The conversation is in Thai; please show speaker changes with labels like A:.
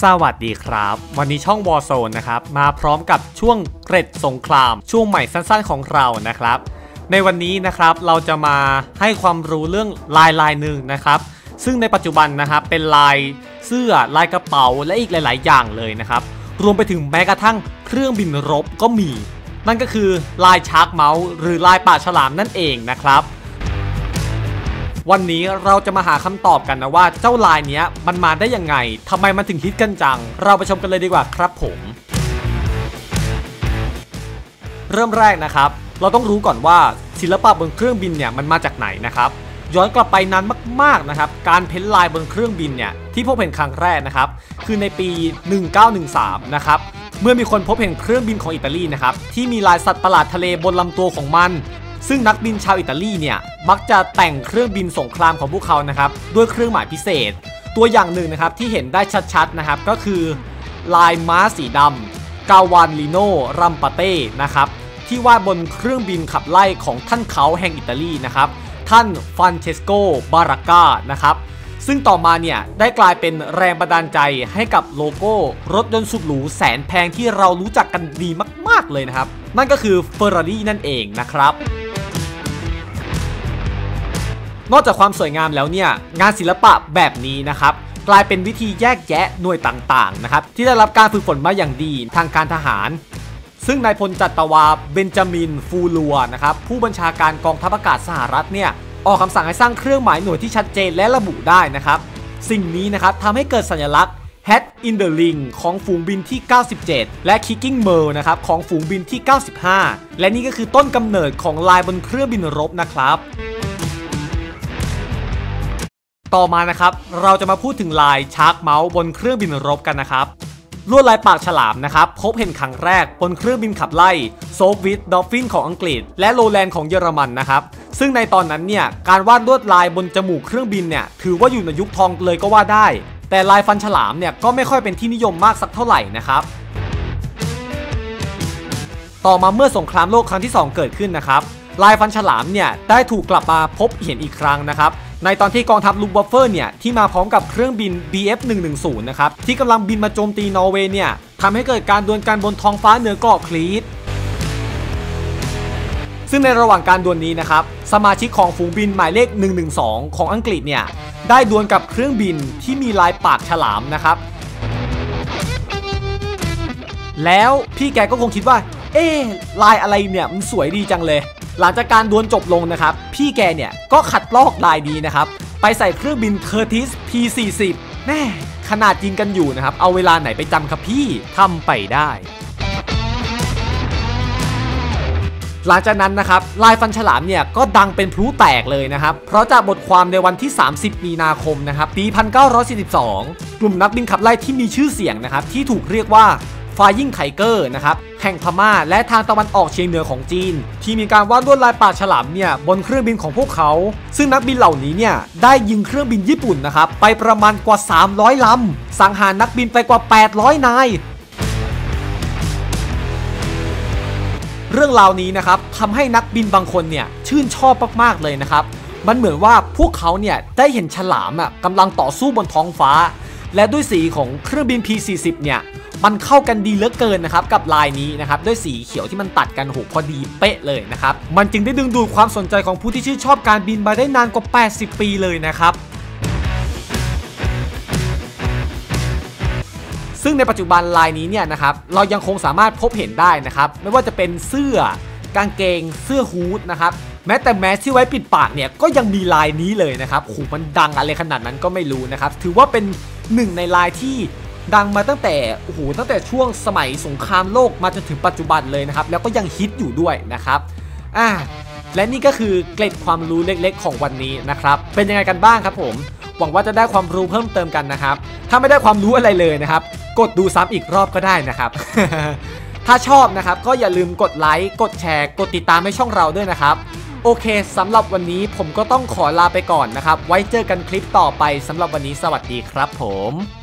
A: สวัสดีครับ วันนี้ช่อง Warzone นะครับ มาพร้อมกับช่วงเกร็ดสงคราม ช่วงใหม่สั้นๆของเรานะครับ ในวันนี้นะครับเราจะมาให้ความรู้เรื่องลายลายหนึ่งนะครับ ซึ่งในปัจจุบันนะครับเป็นลายเสื้อลายกระเป๋าและอีกหลาย ๆ อย่างเลยนะครับ รวมไปถึงแม้กระทั่งเครื่องบินรบก็มี นั่นก็คือลายชาร์กเมาส์หรือลายป่าฉลามนั่นเองนะครับ วันนี้เราจะมาหาคำตอบกันนะว่าเจ้าลายเนี้ยมันมาได้ยังไงทำไมมันถึงฮิตกันจัง เราไปชมกันเลยดีกว่าครับผม เริ่มแรกนะครับ เราต้องรู้ก่อนว่าศิลปะบนเครื่องบินเนี่ยมันมาจากไหนนะครับย้อนกลับไปนานมากๆนะครับ การเพ้นลายบนเครื่องบินเนี่ยที่พบเห็นครั้งแรกนะครับ คือในปี 1913 นะครับ เมื่อมีคนพบเห็นเครื่องบินของอิตาลีนะครับที่มีลายสัตว์ประหลาดทะเลบนลำตัวของมัน ซึ่งนักบินชาวอิตาลีเนี่ยมักจะแต่งเครื่องบินสงครามของพวกเขานะครับด้วยเครื่องหมายพิเศษ ตัวอย่างหนึ่งนะครับที่เห็นได้ชัดๆนะครับก็คือลายม้าสีดำกาวานลิโนรัมปาเต้นะครับที่วาดบนเครื่องบินขับไล่ของท่านเขาแห่งอิตาลีนะครับท่านฟรานเชสโกบาราก้านะครับซึ่งต่อมาเนี่ยได้กลายเป็นแรงบันดาลใจให้กับโลโก้รถยนต์สุดหรูแสนแพงที่เรารู้จักกันดีมาก ๆ เลยนะครับ นั่นก็คือ Ferrari นั่นเองนะครับ นอกจากความสวยงามแล้วเนี่ยงานศิลปะแบบนี้นะครับกลายเป็นวิธีแยกแยะหน่วยต่างๆนะครับที่ได้รับการฝึกฝนมาอย่างดีทางการทหาร ซึ่งนายพลจัตวาเบนจามินฟูลัวนะครับผู้บัญชาการกองทัพอากาศสหรัฐเนี่ยออกคำสั่งให้สร้างเครื่องหมายหน่วยที่ชัดเจนและระบุได้นะครับ สิ่งนี้นะครับทำให้เกิดสัญลักษณ์ Head in the Ring ของฝูงบินที่ 97 และ Kicking Mer นะครับของฝูงบินที่ 95 และนี่ก็คือต้นกำเนิดของลายบนเครื่องบินรบนะครับ ต่อมานะครับเราจะมาพูดถึงลายชาร์กเมาส์บนเครื่องบินรบกันนะครับลวดลายปากฉลามนะครับพบเห็นครั้งแรกบนเครื่องบินขับไล่โซฟวิทดอฟฟินของอังกฤษ และโลแลนด์ของเยอรมันนะครับซึ่งในตอนนั้นเนี่ยการวาดลวดลายบนจมูกเครื่องบินเนี่ยถือว่าอยู่ในยุคทองเลยก็ว่าได้ แต่ลายฟันฉลามเนี่ยก็ไม่ค่อยเป็นที่นิยมมากสักเท่าไหร่นะครับต่อมาเมื่อสงครามโลกครั้งที่ 2 เกิดขึ้นนะครับลายฟันฉลามเนี่ยได้ถูกกลับมาพบเห็นอีกครั้งนะครับ ในตอนที่กองทัพลูบัฟเฟอร์เนี่ย ที่มาพร้อมกับเครื่องบิน BF 110 นะครับ ที่กำลังบินมาโจมตีนอร์เวย์เนี่ยทำให้เกิดการดวลกันบนท้องฟ้าเหนือเกาะคลีตซึ่งในระหว่างการดวลนี้นะครับ สมาชิกของฝูงบินหมายเลข 112 ของอังกฤษเนี่ย ได้ดวลกับเครื่องบินที่มีลายปากฉลามนะครับ แล้วพี่แกก็คงคิดว่า เอ๊ลายอะไรเนี่ย มันสวยดีจังเลย หลังจากการดวลจบลงนะครับ พี่แกเนี่ยก็ขัดลอกลายดีนะครับ ไปใส่เครื่องบิน Curtis P40 แม่ขนาดยิงกันอยู่นะครับ เอาเวลาไหนไปจำครับพี่ทำไปได้หลังจากนั้นนะครับลายฟันฉลามเนี่ยก็ดังเป็นพลุแตกเลยนะครับ เพราะจากบทความในวันที่ 30 มีนาคมนะครับปี 1942 กลุ่มนักบินขับไล่ที่มีชื่อเสียงนะครับ ที่ถูกเรียกว่า Flying Tiger นะครับแห่งพม่าและทางตะวันออกเฉียงเหนือของจีน ที่มีการวาดลวดลายปากฉลามเนี่ยบนเครื่องบินของพวกเขา ซึ่งนักบินเหล่านี้เนี่ยได้ยิงเครื่องบินญี่ปุ่นนะครับไปประมาณกว่า 300 ลำ สังหารนักบินไปกว่า 800 นายเรื่องราวนี้นะครับทำให้นักบินบางคนเนี่ยชื่นชอบมากๆเลยนะครับ มันเหมือนว่าพวกเขาเนี่ยได้เห็นฉลามอะกำลังต่อสู้บนท้องฟ้า และด้วยสีของเครื่องบิน P40 เนี่ย มันเข้ากันดีเหลือเกินนะครับกับลายนี้นะครับด้วยสีเขียวที่มันตัดกันโหพอดีเป๊ะเลยนะครับมันจึงได้ดึงดูดความสนใจของผู้ที่ชื่นชอบการบินมาได้นานกว่า 80 ปีเลยนะครับซึ่งในปัจจุบันลายนี้เนี่ยนะครับเรายังคงสามารถพบเห็นได้นะครับไม่ว่าจะเป็นเสื้อกางเกง เสื้อฮูดนะครับแม้แต่แมสที่ไว้ปิดปากเนี่ยก็ยังมีลายนี้เลยนะครับโอ้โหมันดังอะไรขนาดนั้นก็ไม่รู้นะครับถือว่าเป็นหนึ่งในลายที่ ดังมาตั้งแต่โอ้โหตั้งแต่ช่วงสมัยสงครามโลกมาจนถึงปัจจุบันเลยนะครับ แล้วก็ยังฮิตอยู่ด้วยนะครับอ่าและนี่ก็คือเกร็ดความรู้เล็กๆ ของวันนี้นะครับ เป็นยังไงกันบ้างครับผมหวังว่าจะได้ความรู้เพิ่มเติมกันนะครับ ถ้าไม่ได้ความรู้อะไรเลยนะครับ กดดูซ้ำอีกรอบก็ได้นะครับ ถ้าชอบนะครับก็อย่าลืมกดไลค์กดแชร์กดติดตามให้ช่องเราด้วยนะครับ โอเคสำหรับวันนี้ผมก็ต้องขอลาไปก่อนนะครับ ไว้เจอกันคลิปต่อไปสำหรับวันนี้สวัสดีครับผม